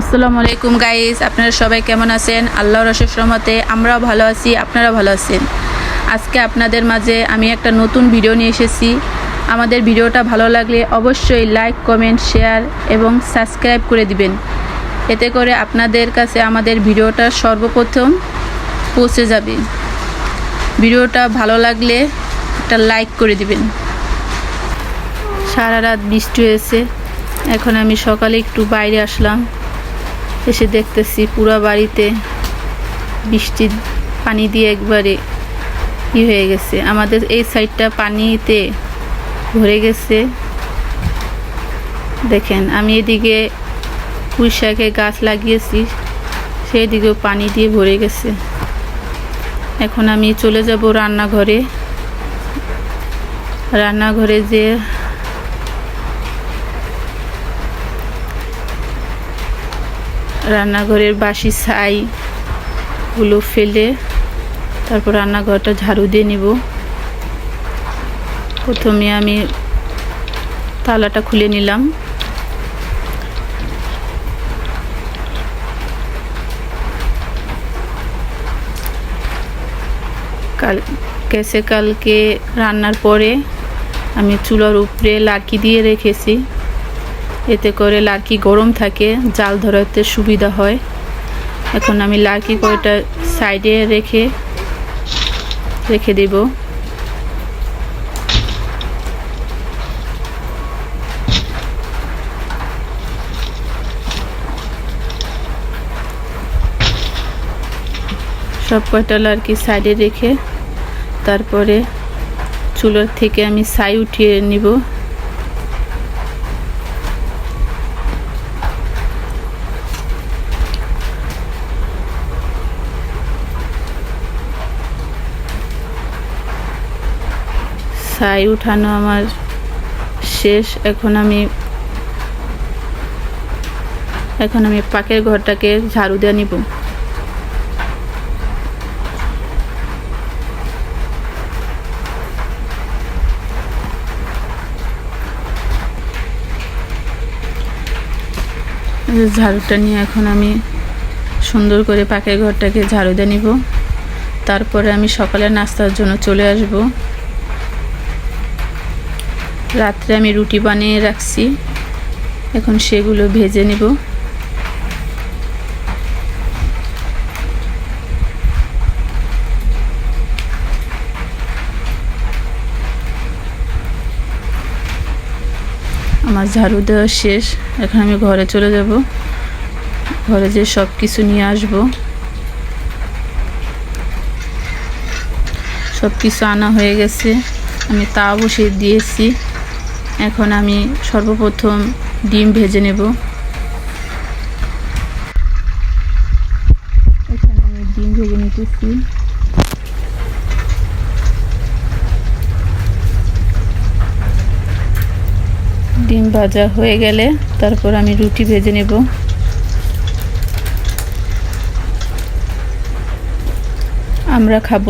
আসসালামু আলাইকুম গাইস আপনারা সবাই কেমন আছেন? আল্লাহর রসের রহমতে আমরাও ভালো আছি আপনারা ভালো আছেন। আজকে আপনাদের মাঝে আমি একটা নতুন ভিডিও নিয়ে এসেছি। আমাদের ভিডিওটা ভালো লাগলে অবশ্যই লাইক কমেন্ট শেয়ার এবং সাবস্ক্রাইব করে দিবেন। এতে করে আপনাদের কাছে আমাদের ভিডিওটা সর্বপ্রথম পৌঁছে যাবে। ভিডিওটা ভালো লাগলে একটা লাইক করে দিবেন। সারা রাত বৃষ্টি হয়েছে। এখন আমি সকালে একটু বাইরে আসলাম। এসে দেখতেছি পুরো বাড়িতে বৃষ্টির পানি দিয়ে একবারে ই হয়ে গেছে। আমাদের এই সাইডটা পানিতে ভরে গেছে। দেখেন, আমি এদিকে পুঁই শাকে গাছ লাগিয়েছি সেই দিকেও পানি দিয়ে ভরে গেছে। এখন আমি চলে যাব রান্নাঘরে। রান্নাঘরে যে রান্নাঘরের বাসি ছাইগুলো ফেলে তারপর রান্নাঘরটা ঝাড়ু দিয়ে নিব। প্রথমে আমি তালাটা খুলে নিলাম। কাল কেসে কালকে রান্নার পরে আমি চুলার উপরে লাকি দিয়ে রেখেছি। এতে করে লার্কি গরম থাকে, জাল ধরাতে সুবিধা হয়। এখন আমি লার্কি কয়টা সাইডে রেখে রেখে দেব। সব কয়টা লার্কি সাইডে রেখে, তারপরে চুলার থেকে আমি ছাই উঠিয়ে নিব। ছাই উঠানো আমার শেষ। এখন আমি এখন আমি পাকের ঘরটাকে ঝাড়ু দিয়ে নিব। ঝাড়ুটা নিয়ে এখন আমি সুন্দর করে পাকের ঘরটাকে ঝাড়ু দিয়ে নিব। তারপরে আমি সকালে নাস্তার জন্য চলে আসব। রাত্রে আমি রুটি বানিয়ে রাখছি। এখন সেগুলো ভেজে নেব। আমার ঝাড়ু দেওয়া শেষ। এখন আমি ঘরে চলে যাব। ঘরে যে সব কিছু নিয়ে আসব। সব কিছু আনা হয়ে গেছে। আমি তা বসিয়ে দিয়েছি। এখন আমি সর্বপ্রথম ডিম ভেজে নেব। এখানে আমি ডিম ভেজে নিতেছি। ডিম ভাজা হয়ে গেলে তারপর আমি রুটি ভেজে নেব। আমরা খাব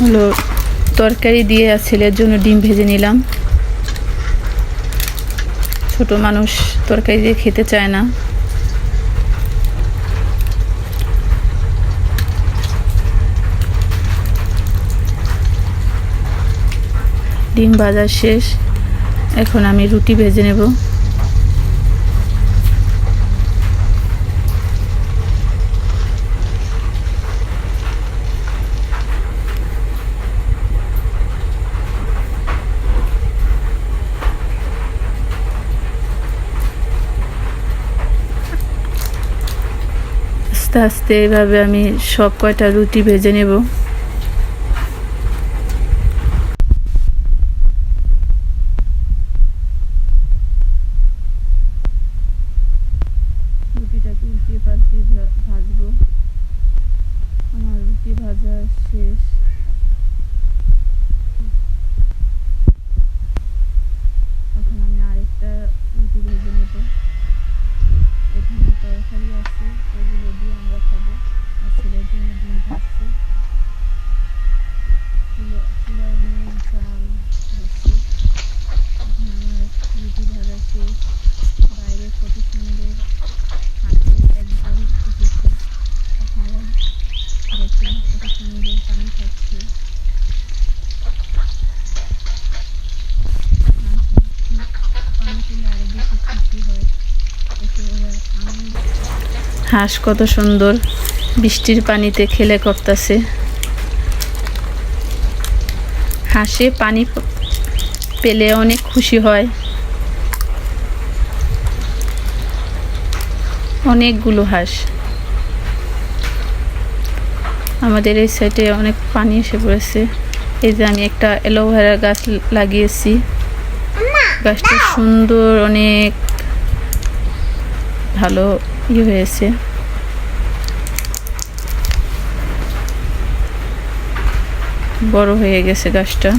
হলো তরকারি দিয়ে আর ছেলের জন্য ডিম ভেজে নিলাম। ছোট মানুষ তরকারি দিয়ে খেতে চায় না। ডিম ভাজা শেষ। এখন আমি রুটি ভেজে নেব। আস্তে আস্তে এভাবে আমি সব কয়টা রুটি ভেজে নেব রুটিটাকে উল্টিয়ে পাল্টিয়ে ভা- ভাজবো আমার রুটি ভাজা শেষ এখন আমি আরেকটা রুটি ভেজে নেব এখানে তরকারি আছে ওগুলো দিয়ে আমরা খাব আর ছেলের জন্য ডিম ভাজছি চুলো চুলার নিয়ে চাল ভাজছি এখন আমার রুটি ভাজা শেষ বাইরে কত সুন্দর হাঁস কত সুন্দর বৃষ্টির পানিতে খেলে করতেছে। হাঁসে পানি পেলে অনেক খুশি হয়। অনেকগুলো হাঁস। আমাদের এই সাইডে অনেক পানি এসে পড়েছে। এই যে আমি একটা অ্যালোভেরা গাছ লাগিয়েছি। গাছটা সুন্দর, অনেক ভালো ইয়ে হয়েছে বড় হয়ে গেছে গাছটা।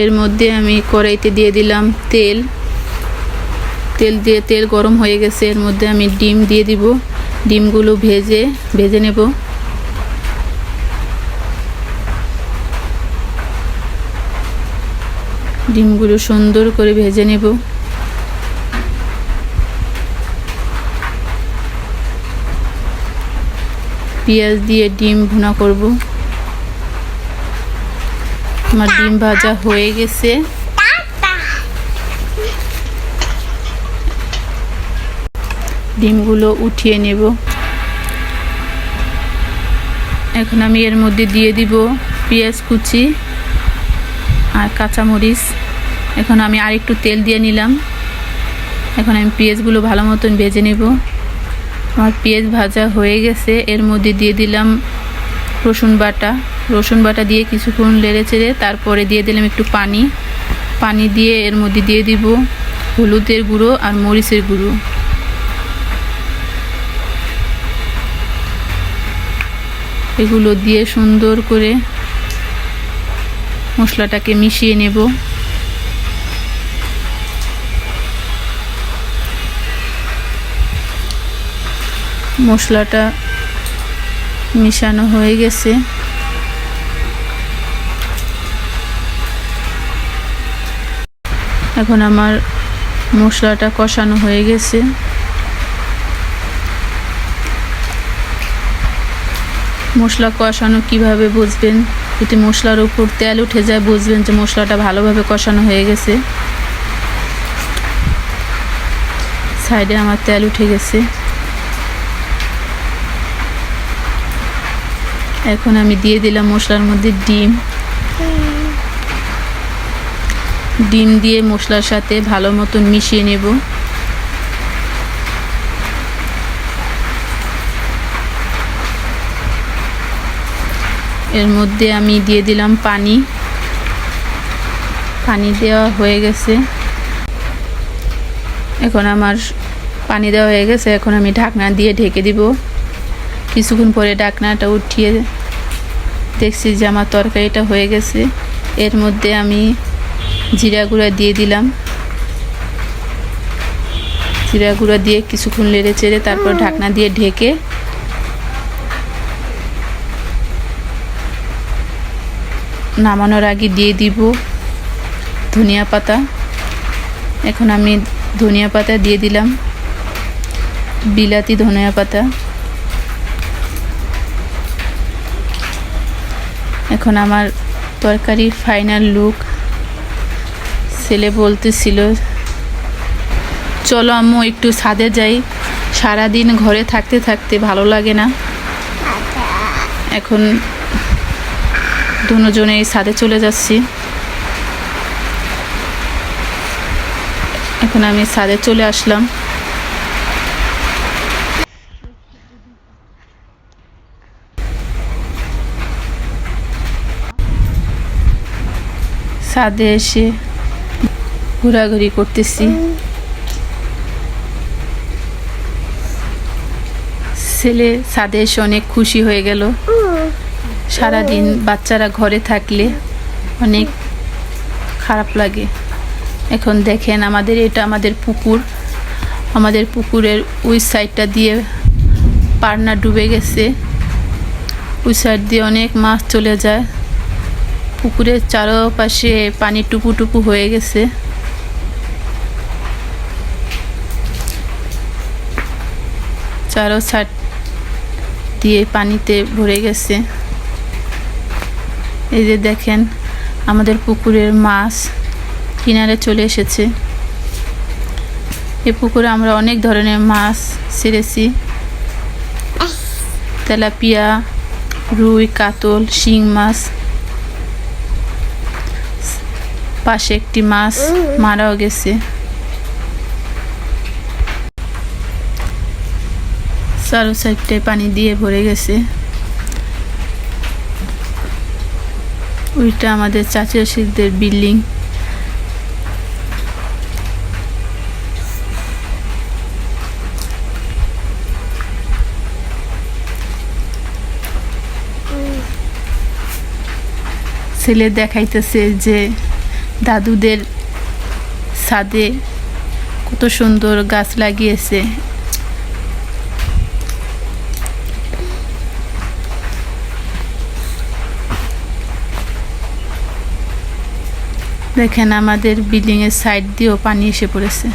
এর মধ্যে আমি কড়াইতে দিয়ে দিলাম তেল। তেল দিয়ে তেল গরম হয়ে গেছে, এর মধ্যে আমি ডিম দিয়ে দিব। ডিমগুলো ভেজে ভেজে নেব। ডিমগুলো সুন্দর করে ভেজে নেব। পেঁয়াজ দিয়ে ডিম ভুনা করব। আমার ডিম ভাজা হয়ে গেছে। ডিমগুলো উঠিয়ে নেব। এখন আমি এর মধ্যে দিয়ে দিব পেঁয়াজ কুচি। আর কাঁচামরিচ। এখন আমি আর একটু তেল দিয়ে নিলাম। এখন আমি পেঁয়াজগুলো ভালো মতন ভেজে নেব। আমার পেঁয়াজ ভাজা হয়ে গেছে। এর মধ্যে দিয়ে দিলাম রসুন বাটা। রসুন বাটা দিয়ে কিছুক্ষণ লেড়ে চেড়ে তারপরে দিয়ে দিলাম একটু পানি। পানি দিয়ে এর মধ্যে দিয়ে দিব হলুদের গুঁড়ো আর মরিচের গুঁড়ো। এগুলো দিয়ে সুন্দর করে মশলাটাকে মিশিয়ে নেব। মশলাটা মিশানো হয়ে গেছে। এখন আমার মশলাটা কষানো হয়ে গেছে। মশলা কষানো কীভাবে বুঝবেন? যদি মশলার উপর তেল উঠে যায় বুঝবেন যে মশলাটা ভালোভাবে কষানো হয়ে গেছে। সাইডে আমার তেল উঠে গেছে। এখন আমি দিয়ে দিলাম মশলার মধ্যে ডিম। ডিম দিয়ে মশলার সাথে ভালো মতন মিশিয়ে নেব। এর মধ্যে আমি দিয়ে দিলাম পানি। পানি দেওয়া হয়ে গেছে। এখন আমার পানি দেওয়া হয়ে গেছে। এখন আমি ঢাকনা দিয়ে ঢেকে দিব। কিছুক্ষণ পরে ঢাকনাটা উঠিয়ে দেখছি যে আমার তরকারিটা হয়ে গেছে। এর মধ্যে আমি জিরা গুঁড়া দিয়ে দিলাম। জিরা গুঁড়া দিয়ে কিছুক্ষণ লেড়ে চেড়ে তারপর ঢাকনা দিয়ে ঢেকে নামানোর আগে দিয়ে দিব ধনিয়া পাতা। এখন আমি ধনিয়া পাতা দিয়ে দিলাম। বিলাতি ধনিয়া পাতা। এখন আমার তরকারির ফাইনাল লুক ছেলে বলতেছিল, চলো আম্মু, একটু ছাদে যাই। সারাদিন ঘরে থাকতে থাকতে ভালো লাগে না। এখন দুজনে এই ছাদে চলে যাচ্ছি। এখন আমি ছাদে চলে আসলাম। ছাদে এসে ঘোরাঘুরি করতেছি। ছেলে ছাদে এসে অনেক খুশি হয়ে গেল। সারাদিন বাচ্চারা ঘরে থাকলে অনেক খারাপ লাগে। এখন দেখেন আমাদের এটা আমাদের পুকুর। আমাদের পুকুরের ওই সাইডটা দিয়ে পাড়না ডুবে গেছে। ওই সাইড দিয়ে অনেক মাছ চলে যায়। পুকুরের চারপাশে পানি টুপু টুপু হয়ে গেছে। চারো সাইড দিয়ে পানিতে ভরে গেছে। এই যে দেখেন, আমাদের পুকুরের মাছ কিনারে চলে এসেছে। এ পুকুরে আমরা অনেক ধরনের মাছ ছেড়েছি। তেলাপিয়া, রুই, কাতল, শিং মাছ, পাশে একটি মাছ মারাও গেছে। চারো সাইডটায় পানি দিয়ে ভরে গেছে। ওইটা আমাদের চাচা শিখদের বিল্ডিং ছেলে দেখাইতেছে যে দাদুদের ছাদে কত সুন্দর গাছ লাগিয়েছে। দেখেন আমাদের বিল্ডিং এর সাইড দিয়েও পানি এসে পড়েছে।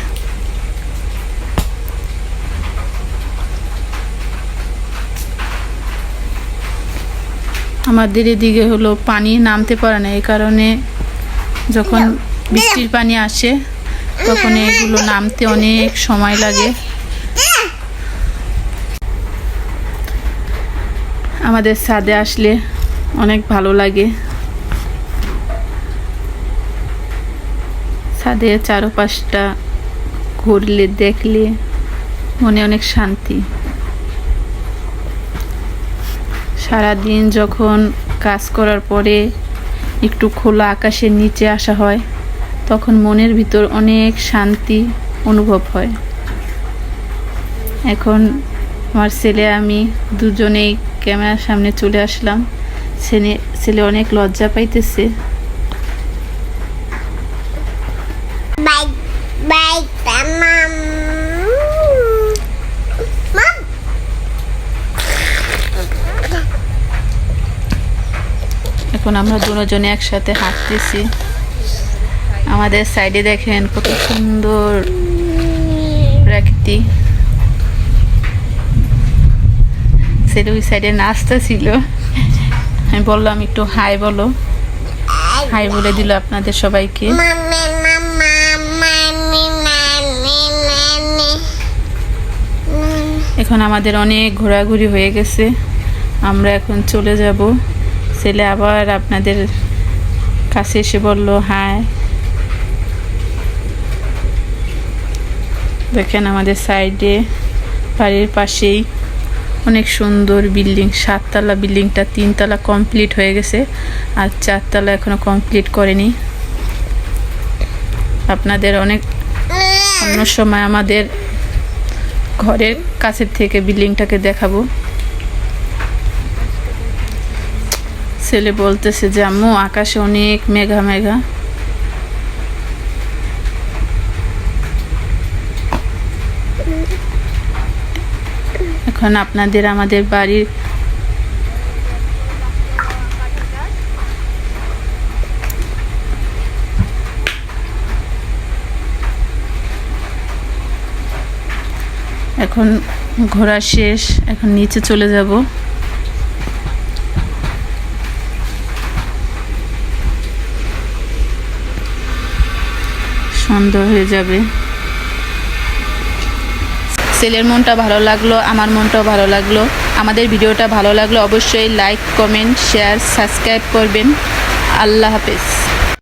আমাদের এদিকে হলো পানি নামতে পারে না, এই কারণে যখন বৃষ্টির পানি আসে, তখন এগুলো নামতে অনেক সময় লাগে। আমাদের ছাদে আসলে অনেক ভালো লাগে। ছাদের চারপাশটা ঘুরলে, দেখলে মনে অনেক শান্তি। সারাদিন যখন কাজ করার পরে একটু খোলা আকাশের নিচে আসা হয়, তখন মনের ভিতর অনেক শান্তি অনুভব হয়। এখন আমার ছেলে, আমি দুজনেই ক্যামেরার সামনে চলে আসলাম। ছেলে ছেলে অনেক লজ্জা পাইতেছে। এখন আমরা দুজনে একসাথে হাঁটতেছি। আমাদের সাইডে দেখেন কত সুন্দর প্রাকৃতি। সেটা ওই সাইডে নাচটা ছিল। আমি বললাম, একটু হাই বলো। হাই বলে দিল আপনাদের সবাইকে. এখন আমাদের অনেক ঘোরাঘুরি হয়ে গেছে। আমরা এখন চলে যাব। ছেলে আবার আপনাদের কাছে এসে বলল হাই দেখেন আমাদের সাইডে বাড়ির পাশেই অনেক সুন্দর বিল্ডিং, সাততলা বিল্ডিংটা, তিনতলা কমপ্লিট হয়ে গেছে আর চারতলা এখনও কমপ্লিট করেনি। আপনাদের অনেক অন্য সময় আমাদের ঘরের কাছের থেকে বিল্ডিংটাকে দেখাবো। ছেলে বলতেছে যে, আম্মু, আকাশে অনেক মেঘা মেঘা। এখন আপনাদের, আমাদের বাড়ির এখন ঘোরা শেষ, এখন নিচে চলে যাব। সন্ধ্যা হয়ে যাবে। ছেলের মনটা ভালো লাগল, আমার মনটাও ভালো লাগল। আমাদের ভিডিওটা ভালো লাগল, অবশ্যই লাইক কমেন্ট শেয়ার সাবস্ক্রাইব করবেন। আল্লাহ হাফেজ।